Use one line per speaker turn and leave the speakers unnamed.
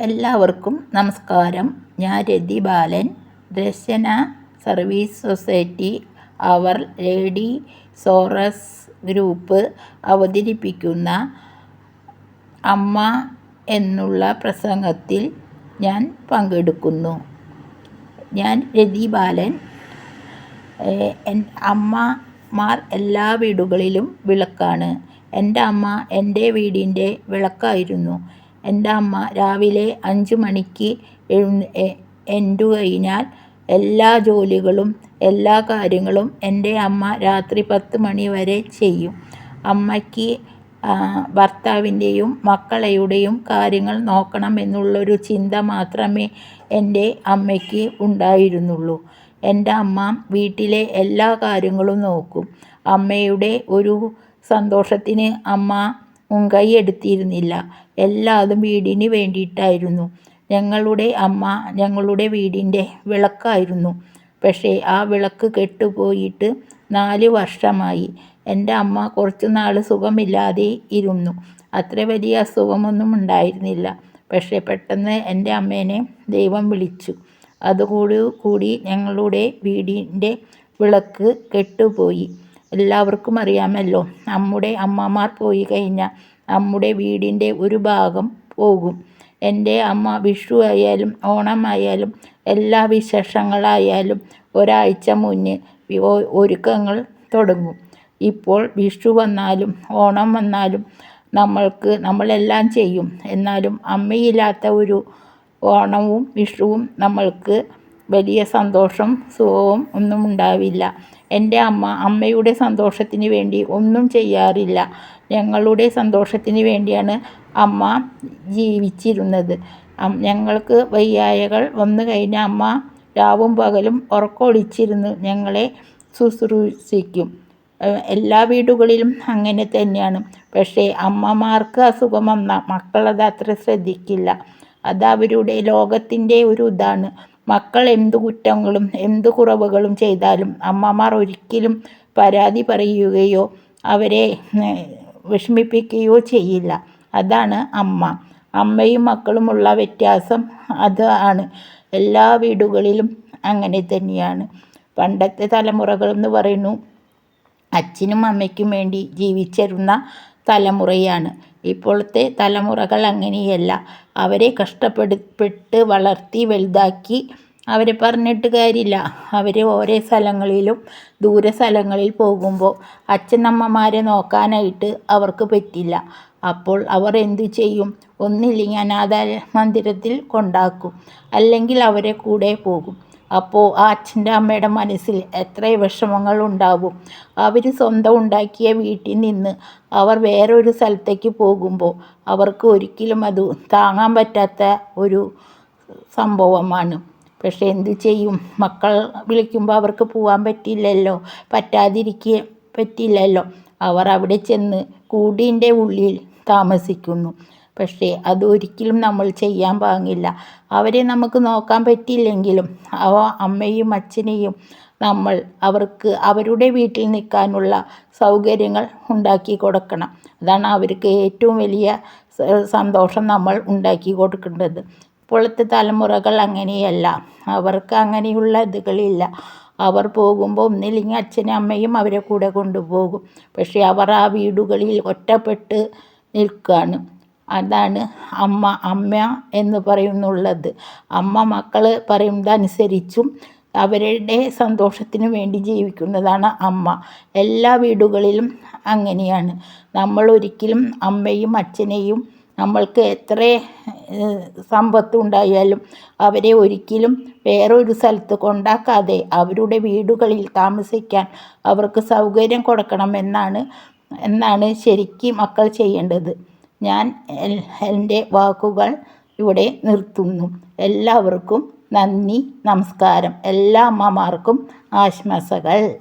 എല്ലാവർക്കും നമസ്കാരം. ഞാൻ Rathi Balan. Darshana service society our lady sorrows group അവതരിപ്പിക്കുന്ന അമ്മ എന്നുള്ള പ്രസംഗത്തിൽ ഞാൻ പങ്കെടുക്കുന്നു. ഞാൻ രതി ബാലൻ. അമ്മമാർ എല്ലാ വീടുകളിലും വിളക്കാണ്. എന്റെ അമ്മ എന്റെ വീടിന്റെ വിളക്കായിരുന്നു. എന്റെ അമ്മ രാവിലെ അഞ്ച് മണിക്ക് കഴിഞ്ഞാൽ എല്ലാ ജോലികളും എല്ലാ കാര്യങ്ങളും എന്റെ അമ്മ രാത്രി പത്ത് മണി വരെ ചെയ്യും. അമ്മയ്ക്ക് ഭർത്താവിന്റെയും മക്കളുടെയും കാര്യങ്ങൾ നോക്കണം എന്നുള്ളൊരു ചിന്ത മാത്രമേ എന്റെ അമ്മയ്ക്ക് ഉണ്ടായിരുന്നുള്ളൂ. എന്റെ അമ്മ വീട്ടിലെ എല്ലാ കാര്യങ്ങളും നോക്കും. അമ്മയുടെ ഒരു സന്തോഷത്തിന് അമ്മ മുൻകൈ എടുത്തിരുന്നില്ല. എല്ലാതും വീടിന് വേണ്ടിയിട്ടായിരുന്നു. ഞങ്ങളുടെ അമ്മ ഞങ്ങളുടെ വീടിന്റെ വിളക്കായിരുന്നു. പക്ഷേ ആ വിളക്ക് കെട്ടുപോയിട്ട് നാല് വർഷമായി. എന്റെ അമ്മ കുറച്ച് നാൾ സുഖമില്ലാതെ ഇരുന്നു. അത്ര വലിയ അസുഖമൊന്നും ഉണ്ടായിരുന്നില്ല. പക്ഷേ പെട്ടെന്ന് എന്റെ അമ്മേനെ ദൈവം വിളിച്ചു. അതുകൂടി കൂടി ഞങ്ങളുടെ വീടിന്റെ വിളക്ക് കെട്ടുപോയി. എല്ലാവർക്കും അറിയാമല്ലോ. നമ്മുടെ അമ്മമാർ പോയി കഴിഞ്ഞാൽ നമ്മുടെ വീടിന്റെ ഒരു ഭാഗം പോകും. എന്റെ അമ്മ വിഷു ആയാലും ഓണമായാലും എല്ലാ വിശേഷങ്ങളായാലും ഒരാഴ്ച മുന്നേ ഒരുക്കങ്ങൾ തുടങ്ങും. ഇപ്പോൾ വിഷു വന്നാലും ഓണം വന്നാലും നമ്മൾക്ക് നമ്മളെല്ലാം ചെയ്യും. എന്നാലും അമ്മയില്ലാത്ത ഒരു ഓണവും വിഷുവും നമ്മൾക്ക് വലിയ സന്തോഷം സുഖവും ഒന്നും ഉണ്ടാവില്ല. എന്റെ അമ്മ അമ്മയുടെ സന്തോഷത്തിന് വേണ്ടി ഒന്നും ചെയ്യാറില്ല. ഞങ്ങളുടെ സന്തോഷത്തിന് വേണ്ടിയാണ് അമ്മ ജീവിച്ചിരുന്നത്. ഞങ്ങൾക്ക് വയ്യായകൾ വന്നു കഴിഞ്ഞാൽ അമ്മ രാവും പകലും ഉറക്കമൊഴിച്ചിരുന്ന് ഞങ്ങളെ ശുശ്രൂഷിക്കും. എല്ലാ വീടുകളിലും അങ്ങനെ തന്നെയാണ്. പക്ഷേ അമ്മമാർക്ക് അസുഖം വന്നാൽ മക്കളത് അത്ര ശ്രദ്ധിക്കില്ല. അത് അവരുടെ ലോകത്തിന്റെ ഒരു ഇതാണ്. മക്കൾ എന്തു കുറ്റങ്ങളും എന്തു കുറവുകളും ചെയ്താലും അമ്മമാർ ഒരിക്കലും പരാതി പറയുകയോ അവരെ വിഷമിപ്പിക്കുകയോ ചെയ്യില്ല. അതാണ് അമ്മ. അമ്മയും മക്കളുമുള്ള വ്യത്യാസം അതാണ് എല്ലാ വീടുകളിലും അങ്ങനെ തന്നെയാണ്. പണ്ടത്തെ തലമുറകൾ എന്ന് പറയുന്നു അച്ഛനും അമ്മയ്ക്കും വേണ്ടി ജീവിച്ചിരുന്ന തലമുറയാണ്. ഇപ്പോഴത്തെ തലമുറകൾ അങ്ങനെയല്ല. അവരെ കഷ്ടപ്പെടുപ്പെട്ട് വളർത്തി വലുതാക്കി അവരെ പറഞ്ഞിട്ട് കാര്യമില്ല. അവർ ഓരോ സ്ഥലങ്ങളിലും ദൂര സ്ഥലങ്ങളിൽ പോകുമ്പോൾ അച്ഛനമ്മമാരെ നോക്കാനായിട്ട് അവർക്ക് പറ്റില്ല. അപ്പോൾ അവർ എന്തു ചെയ്യും? ഒന്നില്ലെങ്കിൽ അനാഥ മന്ദിരത്തിൽ കൊണ്ടാക്കും. അല്ലെങ്കിൽ അവരെ കൂടെ പോകും. അപ്പോൾ ആ അച്ഛന്റെ അമ്മയുടെ മനസ്സിൽ എത്ര വിഷമങ്ങൾ ഉണ്ടാവും അവർ സ്വന്തം ഉണ്ടാക്കിയ വീട്ടിൽ നിന്ന് അവർ വേറൊരു സ്ഥലത്തേക്ക് പോകുമ്പോൾ അവർക്ക് ഒരിക്കലും അത് താങ്ങാൻ പറ്റാത്ത ഒരു സംഭവമാണ്. പക്ഷേ എന്ത് ചെയ്യും? മക്കൾ വിളിക്കുമ്പോൾ അവർക്ക് പോകാൻ പറ്റില്ലല്ലോ പറ്റാതിരിക്കുക പറ്റില്ലല്ലോ. അവർ അവിടെ ചെന്ന് കൂടിന്റെ ഉള്ളിൽ താമസിക്കുന്നു. പക്ഷേ അതൊരിക്കലും നമ്മൾ ചെയ്യാൻ പാങ്ങില്ല. അവരെ നമുക്ക് നോക്കാൻ പറ്റിയില്ലെങ്കിലും അവ അമ്മയും അച്ഛനെയും നമ്മൾ അവർക്ക് അവരുടെ വീട്ടിൽ നിൽക്കാനുള്ള സൗകര്യങ്ങൾ ഉണ്ടാക്കി കൊടുക്കണം. അതാണ് അവർക്ക് ഏറ്റവും വലിയ സന്തോഷം നമ്മൾ ഉണ്ടാക്കി കൊടുക്കേണ്ടത്. ഇപ്പോഴത്തെ തലമുറകൾ അങ്ങനെയല്ല. അവർക്ക് അങ്ങനെയുള്ള ഇതുകളില്ല. അവർ പോകുമ്പോൾ ഒന്നില്ലെങ്കിൽ അച്ഛനും അമ്മയും അവരെ കൂടെ കൊണ്ടുപോകും. പക്ഷേ അവർ ആ വീടുകളിൽ ഒറ്റപ്പെട്ട് നിൽക്കുകയാണ്. അതാണ് അമ്മ അമ്മ എന്ന് പറയുന്നുള്ളത്. അമ്മ മക്കൾ പറയുന്നതനുസരിച്ചും അവരുടെ സന്തോഷത്തിന് വേണ്ടി ജീവിക്കുന്നതാണ് അമ്മ. എല്ലാ വീടുകളിലും അങ്ങനെയാണ്. നമ്മൾ ഒരിക്കലും അമ്മയും അച്ഛനെയും നമ്മൾക്ക് എത്ര സമ്പത്തുണ്ടായാലും അവരെ ഒരിക്കലും വേറൊരു സ്ഥലത്ത് കൊണ്ടാക്കാതെ അവരുടെ വീടുകളിൽ താമസിക്കാൻ അവർക്ക് സൗകര്യം കൊടുക്കണമെന്നാണ് എന്നാണ് ശരിക്കും മക്കൾ ചെയ്യേണ്ടത്. ഞാൻ എന്റെ വാക്കുകൾ ഇവിടെ നിർത്തുന്നു. എല്ലാവർക്കും നന്ദി നമസ്കാരം. എല്ലാ അമ്മമാർക്കും ആശംസകൾ.